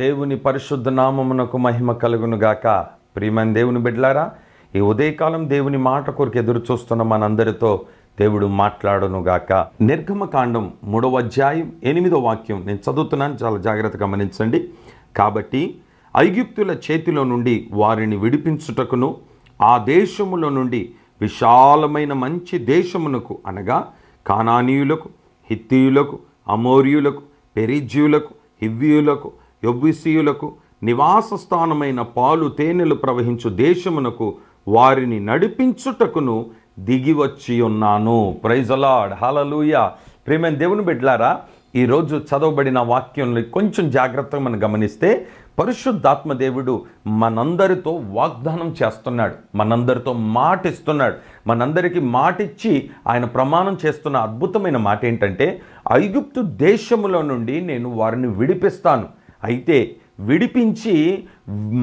దేవుని పరిశుద్ధ నామమునకు మహిమ కలుగును గాక ప్రియమైన దేవుని బిడ్లారా ఈ ఉదయకాలం దేవుని మాట కొరకు ఎదురు చూస్తున్న మనందరితో దేవుడు మాట్లాడునుగాక. నిర్గమకాండం మూడవ అధ్యాయం ఎనిమిదో వాక్యం. నేను చదువుతున్నాను చాలా జాగ్రత్తగా గమనించండి. కాబట్టి ఐగుప్తుల చేతిలో నుండి వారిని విడిపించుటకును ఆ దేశములో నుండి విశాలమైన మంచి దేశమునకు అనగా కానానీయులకు హిత్తీయులకు అమోరియులకు పెరిజ్యులకు హివ్యులకు యొబ్బిసీయులకు నివాస స్థానమైన పాలు తేనెలు ప్రవహించు దేశమునకు వారిని నడిపించుటకును దిగివచ్చి ఉన్నాను. ప్రైజలాడ్ హలలుయ ప్రేమైన దేవుని బిడ్లారా ఈరోజు చదవబడిన వాక్యంలో కొంచెం జాగ్రత్తగా మనం గమనిస్తే పరిశుద్ధాత్మ దేవుడు మనందరితో వాగ్దానం చేస్తున్నాడు. మనందరితో మాట ఇస్తున్నాడు. మనందరికీ మాట ఇచ్చి ఆయన ప్రమాణం చేస్తున్న అద్భుతమైన మాట ఏంటంటే ఐగుప్తు దేశములో నుండి నేను వారిని విడిపిస్తాను. అయితే విడిపించి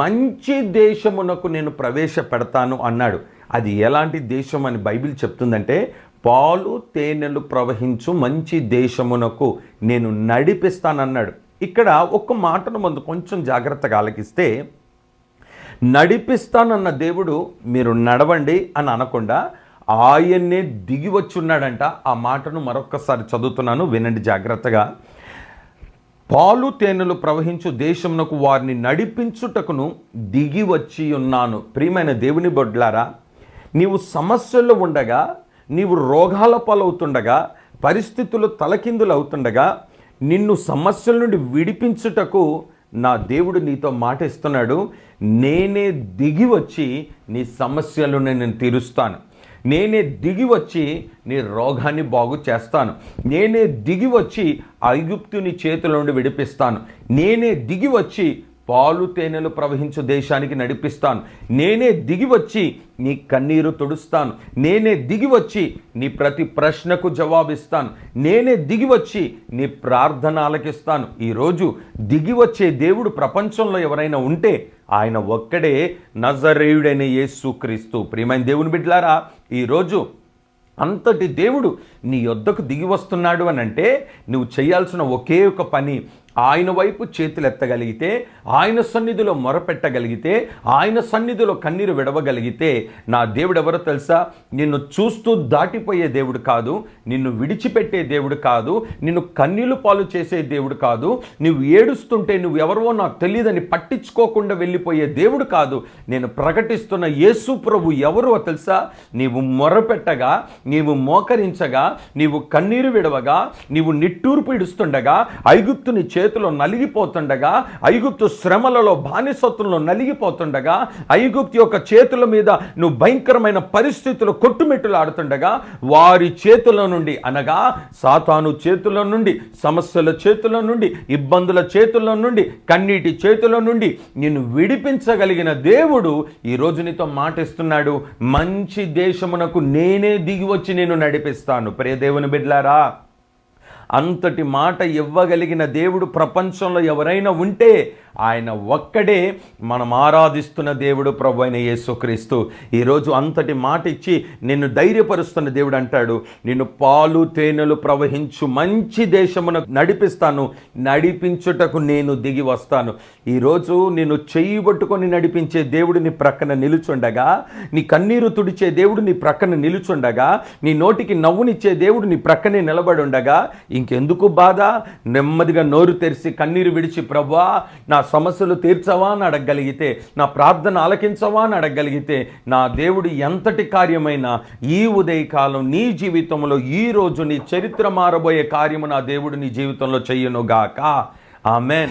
మంచి దేశమునకు నేను ప్రవేశపెడతాను అన్నాడు. అది ఎలాంటి దేశం అని బైబిల్ చెప్తుందంటే పాలు తేనెలు ప్రవహించు మంచి దేశమునకు నేను నడిపిస్తానన్నాడు. ఇక్కడ ఒక్క మాటను ముందు కొంచెం జాగ్రత్తగా ఆలకిస్తే నడిపిస్తానన్న దేవుడు మీరు నడవండి అని అనకుండా ఆయన్నే దిగి వచ్చున్నాడంట. ఆ మాటను మరొక్కసారి చదువుతున్నాను వినండి జాగ్రత్తగా. పాలు తేనెలు ప్రవహించు దేశమునకు వారిని నడిపించుటకును దిగి వచ్చి ఉన్నాను. ప్రియమైన దేవుని బొడ్లారా నీవు సమస్యల్లో ఉండగా నీవు రోగాల పాలవుతుండగా పరిస్థితులు తలకిందులు అవుతుండగా నిన్ను సమస్యల నుండి విడిపించుటకు నా దేవుడు నీతో మాట ఇస్తున్నాడు నేనే దిగి వచ్చి నీ సమస్యలను నేను తీరుస్తాను. నేనే దిగి వచ్చి నీ రోగాన్ని బాగు చేస్తాను. నేనే దిగి వచ్చి ఐగుప్తుని చేతుల నుండి విడిపిస్తాను. నేనే దిగి వచ్చి పాలు తేనెలు ప్రవహించు దేశానికి నడిపిస్తాను. నేనే దిగి వచ్చి నీ కన్నీరు తుడుస్తాను. నేనే దిగి వచ్చి నీ ప్రతి ప్రశ్నకు జవాబిస్తాను. నేనే దిగి వచ్చి నీ ప్రార్థన ఆలకిస్తాను ఈరోజు దిగి వచ్చే దేవుడు ప్రపంచంలో ఎవరైనా ఉంటే ఆయన ఒక్కడే నజరేయుడైన యేసుక్రీస్తు ప్రియమైన దేవుని బిడ్డలారా ఈరోజు అంతటి దేవుడు నీ యొద్దకు దిగి వస్తున్నాడు అని అంటే నువ్వు చేయాల్సిన ఒకే ఒక పని ఆయన వైపు చేతులు ఎత్తగలిగితే ఆయన సన్నిధిలో మొరపెట్టగలిగితే ఆయన సన్నిధిలో కన్నీరు విడవగలిగితే నా దేవుడు ఎవరో తెలుసా? నిన్ను చూస్తూ దాటిపోయే దేవుడు కాదు నిన్ను విడిచిపెట్టే దేవుడు కాదు నిన్ను కన్నీళ్ళు పాలు చేసే దేవుడు కాదు నువ్వు ఏడుస్తుంటే నువ్వు ఎవరో నాకు తెలియదని పట్టించుకోకుండా వెళ్ళిపోయే దేవుడు కాదు. నేను ప్రకటిస్తున్న యేసు ప్రభు ఎవరో తెలుసా? నీవు మొరపెట్టగా నీవు మోకరించగా నీవు కన్నీరు విడవగా నీవు నిట్టూర్పు ఇడుస్తుండగా ఐగుప్తుని చేతిలో నలిగిపోతుండగా ఐగుప్తు శ్రమలలో బానిసత్వంలో నలిగిపోతుండగా ఐగుప్తు యొక్క చేతుల మీద నువ్వు భయంకరమైన పరిస్థితులు కొట్టుమిట్టులు ఆడుతుండగా వారి చేతుల నుండి అనగా సాతాను చేతుల నుండి సమస్యల చేతుల నుండి ఇబ్బందుల చేతుల నుండి కన్నీటి చేతుల నుండి నిన్ను విడిపించగలిగిన దేవుడు ఈ రోజు నీతో మాటిస్తున్నాడు. మంచి దేశమునకు నేనే దిగి వచ్చి నేను నడిపిస్తాను. ప్రియదేవుని బిడ్లారా అంతటి మాట ఇవ్వగలిగిన దేవుడు ప్రపంచంలో ఎవరైనా ఉంటే ఆయన ఒక్కడే మనం ఆరాధిస్తున్న దేవుడు ప్రభు అయిన యేసుక్రీస్తు. ఈరోజు అంతటి మాట ఇచ్చి నిన్ను ధైర్యపరుస్తున్న దేవుడు అంటాడు నిన్ను పాలు తేనెలు ప్రవహించు మంచి దేశమున నడిపిస్తాను నడిపించుటకు నేను దిగి వస్తాను. ఈరోజు నేను చెయ్యి పట్టుకొని నడిపించే దేవుడు నీ ప్రక్కన నిలుచుండగా నీ కన్నీరు తుడిచే దేవుడు నీ ప్రక్కన నిలుచుండగా నీ నోటికి నవ్వునిచ్చే దేవుడు నీ ప్రక్కనే నిలబడి ఉండగా ఇంకెందుకు బాధ? నెమ్మదిగా నోరు తెరిచి కన్నీరు విడిచి ప్రభా నా సమస్యలు తీర్చవా అని అడగగలిగితే నా ప్రార్థన ఆలకించవా అని అడగగలిగితే నా దేవుడు ఎంతటి కార్యమైనా ఈ ఉదయకాలం నీ జీవితంలో ఈ రోజు నీ చరిత్ర మారబోయే కార్యము నా దేవుడు నీ జీవితంలో చెయ్యనుగాక ఆమెన్.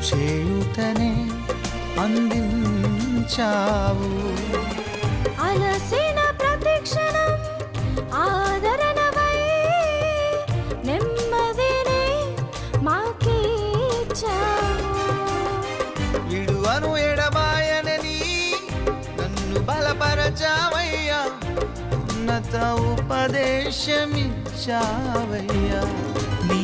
చేయుతనే అందించావు. అలసిన ప్రతిక్షణం ఆదరణవై నెమ్మదిని మాకిచ్చావు. విడువను ఎడబాయనని నన్ను బలపరచావయ్యా. ఉన్నత ఉపదేశమిచ్చావయ్యా. నా